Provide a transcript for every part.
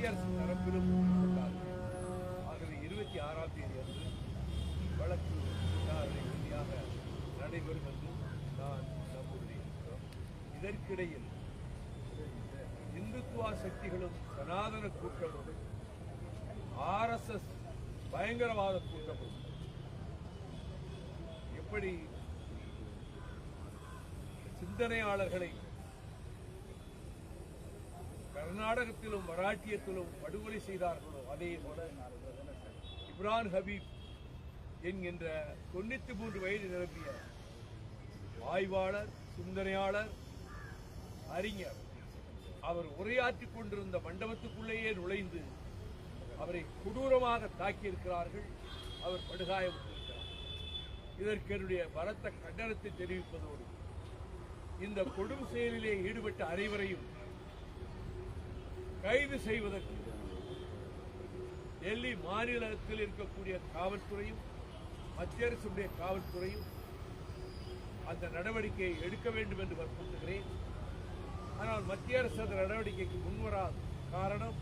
மத்திய அரசு தரப்பிலும் கொண்டார்கள் ஆகவே இருபத்தி ஆறாம் தேதி அன்று வழக்கு விசாரணை உறுதியாக நடைபெறும் என்று நான் நம்புகிறேன். இதற்கிடையில் இந்துத்துவா சக்திகளும் சனாதன கூட்டமும் ஆர்எஸ்எஸ் பயங்கரவாத கூட்டமும் எப்படி சிந்தனையாளர்களை கர்நாடகத்திலும் மராட்டியத்திலும் படுகொலை செய்தார்களோ அதே போல இப்ரான் ஹபீப் என்கின்ற தொண்ணூத்தி மூன்று வயது நிரம்பிய ஆய்வாளர் சிந்தனையாளர் அறிஞர். அவர் உரையாற்றிக் கொண்டிருந்த மண்டபத்துக்குள்ளேயே நுழைந்து அவரை கொடூரமாக தாக்கியிருக்கிறார்கள். அவர் படுகாயப்பட்டிருக்கிறார் இதற்கு என்னுடைய பலத்த கண்டனத்தை தெரிவிப்பதோடு இந்த கொடும் செயலிலே ஈடுபட்ட அனைவரையும் கைது செய்வதற்கு டெல்லி மாநிலத்தில் இருக்கக்கூடிய காவல்துறையும் மத்திய அரசுடைய காவல்துறையும் அந்த நடவடிக்கையை எடுக்க வேண்டும் என்று வற்புறுத்துகிறேன். ஆனால் மத்திய அரசு அந்த நடவடிக்கைக்கு முன்வராது காரணம்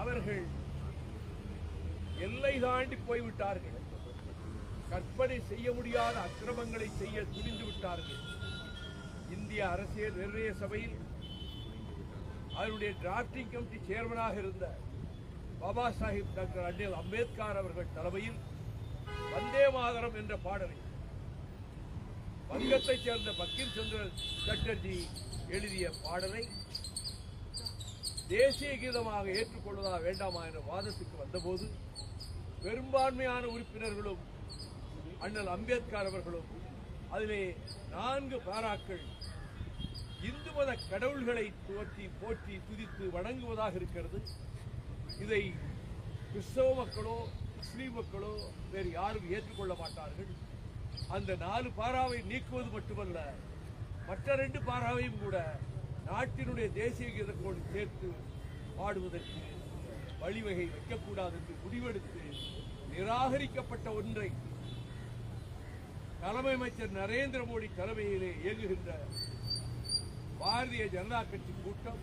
அவர்கள் எல்லை தாண்டி போய்விட்டார்கள். கற்பனை செய்ய முடியாத அக்கிரமங்களை செய்ய துணிந்து விட்டார்கள். இந்திய அரசியல் நிர்ணய சபையில் அதனுடைய டிராப்டிங் கமிட்டி சேர்மனாக இருந்த பாபா சாஹிப் டாக்டர் அண்ணல் அம்பேத்கர் அவர்கள் தலைமையில் வந்தே மாதரம் என்ற பாடலை வங்கத்தைச் சேர்ந்த பக்கிம் சந்திரன் சட்டர்ஜி எழுதிய பாடலை தேசிய கீதமாக ஏற்றுக்கொள்வதா வேண்டாமா என்ற வாதத்துக்கு வந்தபோது பெரும்பான்மையான உறுப்பினர்களும் அண்ணல் அம்பேத்கர் அவர்களும் அதிலே நான்கு பாராக்கள் இந்து மத கடவுள்களை துவற்றி போற்றி துதித்து வணங்குவதாக இருக்கிறது. இதை கிறிஸ்தவ மக்களோ முஸ்லீம் மக்களோ வேறு யாரும் ஏற்றுக்கொள்ள மாட்டார்கள். அந்த நாலு பாராவை நீக்குவது மட்டுமல்ல மற்ற ரெண்டு பாராவையும் கூட நாட்டினுடைய தேசிய கீதத்தோடு சேர்த்து பாடுவதற்கு வழிவகை வைக்கக்கூடாது என்று முடிவெடுத்து நிராகரிக்கப்பட்ட ஒன்றை தலைமை அமைச்சர் நரேந்திர மோடி தலைமையிலே இயங்குகின்ற பாரதிய ஜனதா கட்சி கூட்டம்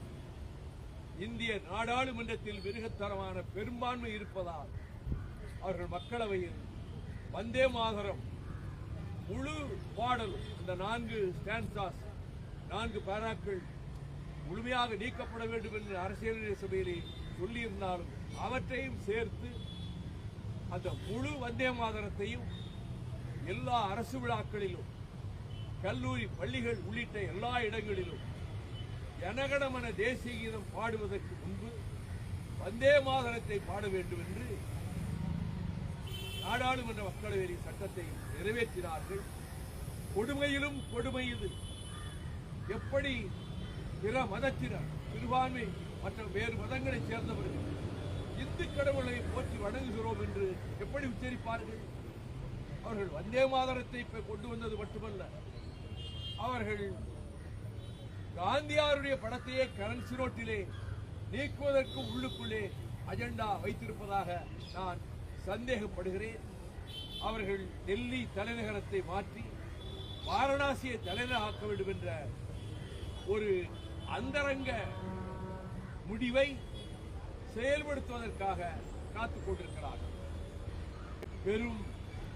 இந்திய நாடாளுமன்றத்தில் மிருகத்தரமான பெரும்பான்மை இருப்பதால் அவர்கள் மக்களவையில் வந்தே மாதரம் முழு பாடலும் இந்த நான்கு ஸ்டான்சாஸ் நான்கு பேராக்கள் முழுமையாக நீக்கப்பட வேண்டும் என்று அரசியல் சபையிலே சொல்லியிருந்தாலும் அவற்றையும் சேர்த்து அந்த முழு வந்தே மாதரத்தையும் எல்லா அரசு விழாக்களிலும் கல்லூரி பள்ளிகள் உள்ளிட்ட எல்லா இடங்களிலும் ஜனகணமன தேசிய கீதம் பாடுவதற்கு முன்பு வந்தே மாதரத்தை பாட வேண்டும் என்று நாடாளுமன்ற மக்களவை சட்டத்தை நிறைவேற்றினார்கள். கொடுமையிலும் கொடுமை இது எப்படி பிற மதத்தினர் சிறுபான்மை மற்ற வேறு மதங்களைச் சேர்ந்தவர்கள் இந்து கடவுளை போற்றி வணங்குகிறோம் என்று எப்படி உச்சரிப்பார்கள்? அவர்கள் வந்தே மாதரத்தை கொண்டு வந்தது மட்டுமல்ல அவர்கள் காந்தியாருடைய படத்தையே கரன்சி நோட்டிலே நீக்குவதற்கு உள்ளுக்குள்ளே அஜெண்டா வைத்திருப்பதாக நான் சந்தேகப்படுகிறேன். அவர்கள் டெல்லி தலைநகரத்தை மாற்றி வாரணாசியை தலைநகராக்க வேண்டும் என்ற ஒரு அந்தரங்க முடிவை செயல்படுத்துவதற்காக காத்துக் கொண்டிருக்கிறார்கள். பெரும்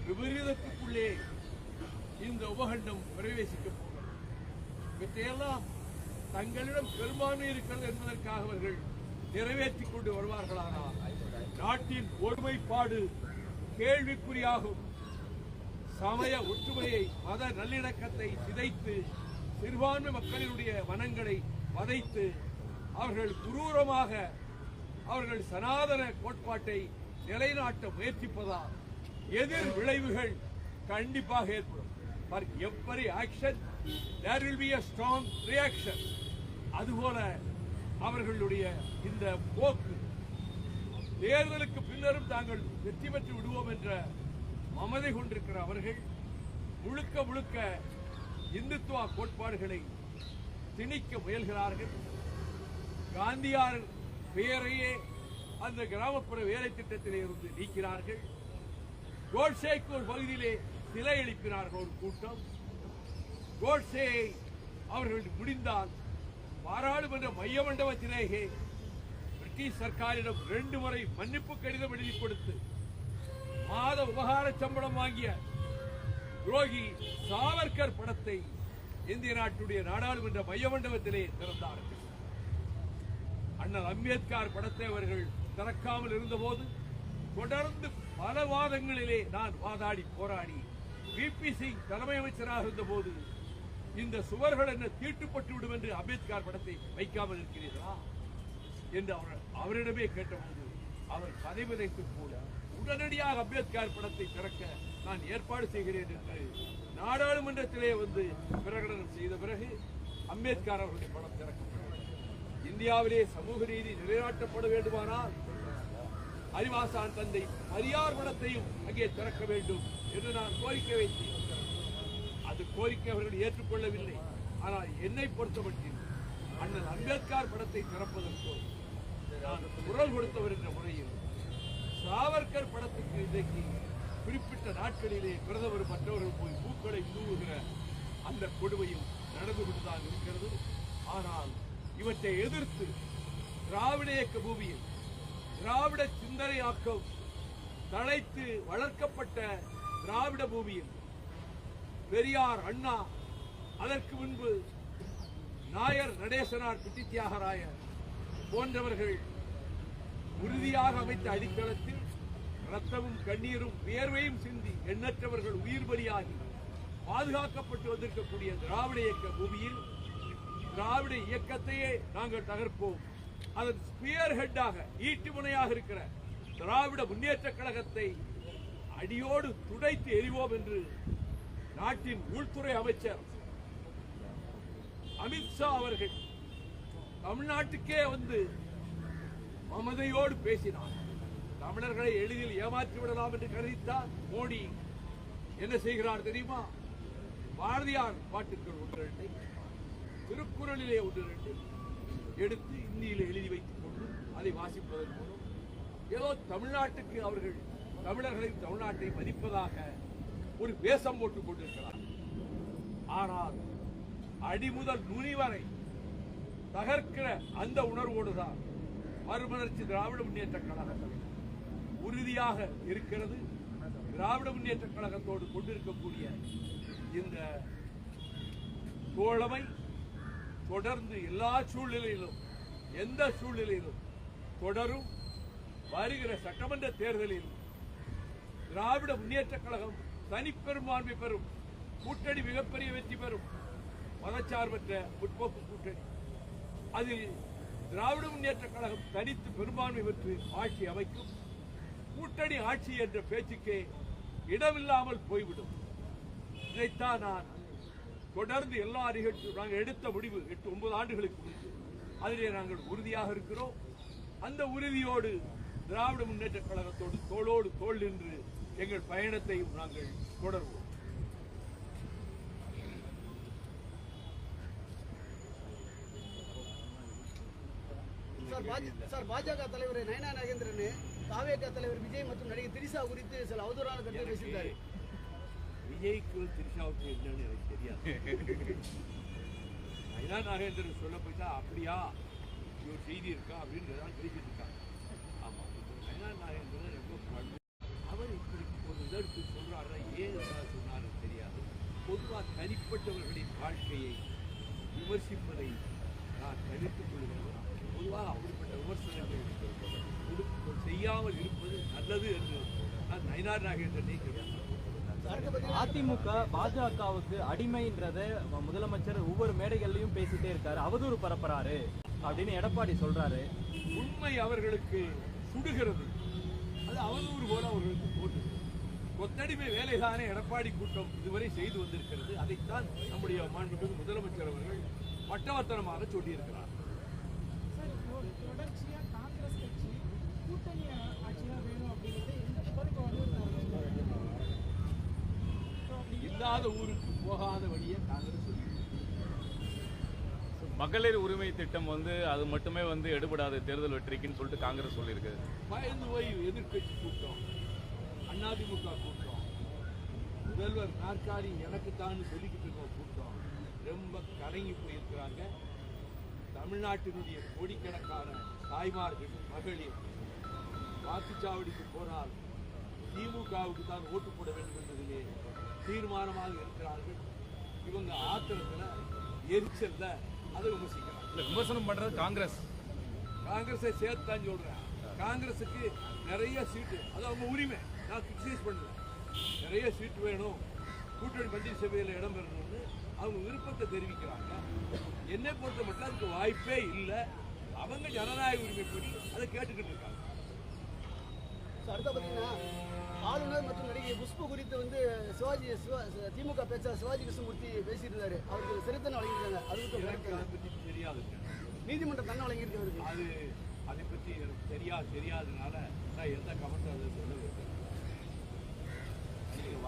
விபரீதத்துக்குள்ளே இந்த உபகண்டம் பிரவேசிக்கப் போகிறது. இவற்றையெல்லாம் தங்களிடம் பெரும்பான்மை இருக்கிறது என்பதற்காக அவர்கள் நிறைவேற்றிக் கொண்டு வருவார்களானால் நாட்டின் ஒருமைப்பாடு கேள்விக்குறியாகும். சமய ஒற்றுமையை மத நல்லிணக்கத்தை சிதைத்து சிறுபான்மை மக்களினுடைய மனங்களை வதைத்து அவர்கள் குரூரமாக அவர்கள் சனாதன கோட்பாட்டை நிலைநாட்ட முயற்சிப்பதால் எதிர் விளைவுகள் கண்டிப்பாக ஏற்படும். For every action, there will be a strong reaction. அதுபோல அவர்களுடைய இந்த போக்கு தேர்தலுக்கு பின்னரும் தாங்கள் வெற்றி பெற்று விடுவோம் என்ற மமதை கொண்டிருக்கிற அவர்கள் முழுக்க முழுக்க இந்துத்துவ கோட்பாடுகளை திணிக்க முயல்கிறார்கள் காந்தியார் பெயரையே அந்த கிராமப்புற வேலை திட்டத்திலே இருந்து நீக்கிறார்கள் கோட்சேக்கு ஒரு பகுதியிலே சிலை எழுப்பினார்கள் ஒரு கூட்டம். கோட்ஸே அவர்கள் முடிந்தால் பாராளுமன்ற மைய மண்டபத்திலேயே பிரிட்டிஷ் சர்க்காரிடம் ரெண்டு முறை மன்னிப்பு கடிதம் எழுதி கொடுத்து மாத உபகார சம்பளம் வாங்கிய துரோகி சாவர்கர் படத்தை இந்திய நாட்டுடைய நாடாளுமன்ற மைய மண்டபத்திலே திறந்தார்கள். அண்ணல் அம்பேத்கர் படத்தை அவர்கள் திறக்காமல் இருந்தபோது தொடர்ந்து பல வாதங்களிலே நான் வாதாடி போராடி விபி சிங் தலைமை அமைச்சராக இருந்தபோது இந்த சுவர்கள் என்ன தீட்டுப்பட்டு விடும் என்று அம்பேத்கர் படத்தை வைக்காமல் இருக்கிறீர்களா என்று அவர் அவரிடமே கேட்டபோது அவர் கதை விதைத்து கூட உடனடியாக அம்பேத்கர் படத்தை திறக்க நான் ஏற்பாடு செய்கிறேன் என்று நாடாளுமன்றத்திலே வந்து பிரகடனம் செய்த பிறகு அம்பேத்கர் அவருடைய படம் திறக்கப்பட்டது. இந்தியாவிலே சமூக நீதி நிலைநாட்டப்பட வேண்டுமானால் அறிவாசான் தந்தை பெரியார் படத்தையும் அங்கே திறக்க வேண்டும். என்று நான் கோரிக்கை வைத்தேன் அது கோரிக்கை அவர்கள் ஏற்றுக்கொள்ளவில்லை. ஆனால் என்னை பொறுத்தமட்டில் அண்ணன் அம்பேத்கர் படத்தை திறப்பதற்கோ நான் குரல் கொடுத்தவர் என்ற முறையில் சாவர்கர் படத்துக்கு இன்றைக்கு குறிப்பிட்ட நாட்களிலே பிரதமர் மற்றவர்கள் போய் பூக்களை தூவுகிற அந்த கொடுமையும் நடந்து கொண்டுதான் இருக்கிறது. ஆனால் இவற்றை எதிர்த்து திராவிட இயக்க பூமியில் திராவிட சிந்தனையாக்கம் தழைத்து வளர்க்கப்பட்ட திராவிட பூமியில் பெரியார் அண்ணா அதற்கு முன்பு நாயர் நடேசனார் பிட்டி போன்றவர்கள் உறுதியாக அமைத்த அடித்தளத்தில் ரத்தமும் கண்ணீரும் வியர்வையும் சிந்தி எண்ணற்றவர்கள் உயிர் பலியாகி பாதுகாக்கப்பட்டு வந்திருக்கக்கூடிய திராவிட இயக்க பூமியில் திராவிட இயக்கத்தையே நாங்கள் தகர்ப்போம். அதன் ஸ்பியர் ஹெட்டாக ஈட்டு முனையாக இருக்கிற திராவிட முன்னேற்ற கழகத்தை அடியோடு துடைத்து எறிவோம் என்று நாட்டின் உள்துறை அமைச்சர் அமித்ஷா அவர்கள் தமிழ்நாட்டுக்கே வந்து மமதையோடு பேசினார். தமிழர்களை எளிதில் ஏமாற்றி விடலாம் என்று கருதித்தார் மோடி. என்ன செய்கிறார் தெரியுமா? பாரதியார் பாட்டுக்கள் ஒன்று ரெண்டை திருக்குறளிலே ஒன்று ரெண்டு எடுத்து இந்தியில எழுதி வைத்துக் கொண்டு அதை வாசிப்பதன் மூலம் ஏதோ தமிழ்நாட்டுக்கு அவர்கள் தமிழர்களை தமிழ்நாட்டை மதிப்பதாக ஒரு வேஷம் போட்டுக் கொண்டிருக்கிறார் ஆனால் அடிமுதல் நுனி வரை தகர்க்கிற அந்த உணர்வோடுதான் மறுமலர்ச்சி திராவிட முன்னேற்ற கழகம் உறுதியாக இருக்கிறது. திராவிட முன்னேற்ற கழகத்தோடு கொண்டிருக்கக்கூடிய இந்த தோழமை தொடர்ந்து எல்லா சூழ்நிலையிலும் எந்த சூழ்நிலையிலும் தொடரும். வருகிற சட்டமன்ற தேர்தலில் திராவிட முன்னேற்ற கழகம் தனிப்பெரும்பான்மை பெறும். கூட்டணி மிகப்பெரிய வெற்றி பெறும். மதச்சார்பற்ற முற்போக்கு கூட்டணி. அதில் திராவிட முன்னேற்ற கழகம் தனித்து பெரும்பான்மை பெற்று ஆட்சி அமைக்கும். கூட்டணி ஆட்சி என்ற பேச்சுக்கே இடமில்லாமல் போய்விடும். இதைத்தான் நான் தொடர்ந்து எல்லா நிகழ்ச்சியும் நாங்கள் எடுத்த முடிவு. எட்டு ஒன்பது ஆண்டுகளுக்கு முன்பு. அதிலே நாங்கள் உறுதியாக இருக்கிறோம். அந்த உறுதியோடு திராவிட முன்னேற்ற கழகத்தோடு தோளோடு தோள் நின்று எங்கள் பயணத்தையும் நாங்கள் தொடர்வோம். சார் பாஜ- சார் பாஜக தலைவர் நயனா நாகேந்திரன் தாவேக தலைவர் விஜய் மற்றும் நடிகை திரிசா குறித்து சில அவதூறான கருத்து பேசியிருக்காரு விஜய்க்கு திரிஷாவுக்கு என்னன்னு எனக்கு தெரியாது. நயனா நாகேந்திரன் சொல்ல போயிட்டா அப்படியா? ஒரு செய்தி இருக்கா? அப்படின்னு தான் பேசிட்டு இருக்காங்க. ஆமா நயனா நாகேந்திரன் ரொம்ப இதற்கு சொல்றாருன்னா ஏன் சொன்னாருன்னு தெரியாது. பொதுவாக தனிப்பட்டவர்களின் வாழ்க்கையை விமர்சிப்பதை நான் தவிர்த்துக் கொள்கிறேன். பொதுவாக அப்படிப்பட்ட விமர்சனங்கள் செய்யாமல் இருப்பது நல்லது என்று நான் நயனார் நாகேந்திரனை பத்தி அதிமுக பாஜகவுக்கு அடிமைன்றத முதலமைச்சர் ஒவ்வொரு மேடைகள்லயும் பேசிட்டே இருக்காரு. அவதூறு பரப்புறாரு அப்படின்னு எடப்பாடி சொல்றாரு. உண்மை அவர்களுக்கு சுடுகிறது. அது அவதூறு போல அவர்களுக்கு கொத்தடிமை வேலைதானே எடப்பாடி கூட்டம் இதுவரை செய்து வந்திருக்கிறது. அதைத்தான் நம்முடைய மாண்புமிகு முதலமைச்சர் அவர்கள் பட்டவர்த்தனமாக சொல்லியிருக்கிறார். இல்லாத ஊருக்கு போகாத வழியை காங்கிரஸ் சொல்லி மகளிர் உரிமை திட்டம் வந்து அது மட்டுமே வந்து எடுபடாது தேர்தல் வெற்றிக்குன்னு சொல்லிட்டு காங்கிரஸ் சொல்லியிருக்கு. பயந்து போய் எதிர்க்கட்சி கூட்டம். அதிமுக கூட்டம். முதல்வர் நாற்காலி எனக்குத்தான் சொல்லிக்கிட்டு இருக்க கூட்டம். ரொம்ப கலங்கி போயிருக்கிறாங்க. தமிழ்நாட்டினுடைய கோடிக்கணக்கான தாய்மார்கள் மகளிர் வாக்குச்சாவடிக்கு போனால் திமுகவுக்கு தான் ஓட்டு போட வேண்டும் என்பதிலே தீர்மானமாக இருக்கிறார்கள். இவங்க ஆத்திரத்துல எரிச்சல்ல அதை விமர்சிக்கிறாங்க. இல்ல விமர்சனம் பண்றது காங்கிரஸ். காங்கிரஸை சேர்த்து தான் சொல்றேன். காங்கிரஸுக்கு நிறைய சீட்டு அது அவங்க உரிமை. நான் கிரிட்டிசைஸ் பண்ணல நிறைய சீட்டு வேணும். கூட்டணி மந்திரி சபையில் இடம் பெறணும்னு அவங்க விருப்பத்தை தெரிவிக்கிறாங்க. என்னை பொறுத்த மட்டும் அதுக்கு வாய்ப்பே இல்லை. அவங்க ஜனநாயக உரிமைப்படி அதை கேட்டுக்கிட்டு இருக்காங்க. அடுத்த பார்த்தீங்கன்னா ஆளுநர் மற்றும் நடிகை குஷ்பு குறித்து வந்து சிவாஜி சிவா திமுக பேச்சாளர் சிவாஜி கிருஷ்ணமூர்த்தி பேசிட்டு இருந்தாரு அவருக்கு சிறைத்தண்டனை வழங்கியிருக்காங்க. அதை பற்றி தெரியாதுங்க நீதிமன்றம் தண்டனை வழங்கியிருக்கு அவருக்கு அது அதை பற்றி எனக்கு தெரியாது தெரியாதனால நான் எந்த கமெண்ட் அதை சொல்ல விரும்பல. நீங்கள்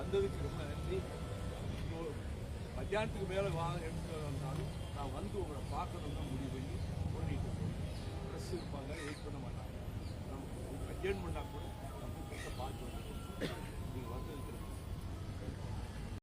வந்ததுக்கு ரொம்ப நன்றி. மத்தியானத்துக்கு மேலே வாங்க எடுத்துனாலும் நான் வந்து உங்களை பார்க்கணும்னு முடிவு பண்ணி பண்ணிட்டு போகிறேன் ட்ரெஸ் இருப்பாங்க வெயிட் பண்ண மாட்டாங்க. நம்ம கல்யாணம் பண்ணால் கூட நம்ம பார்த்து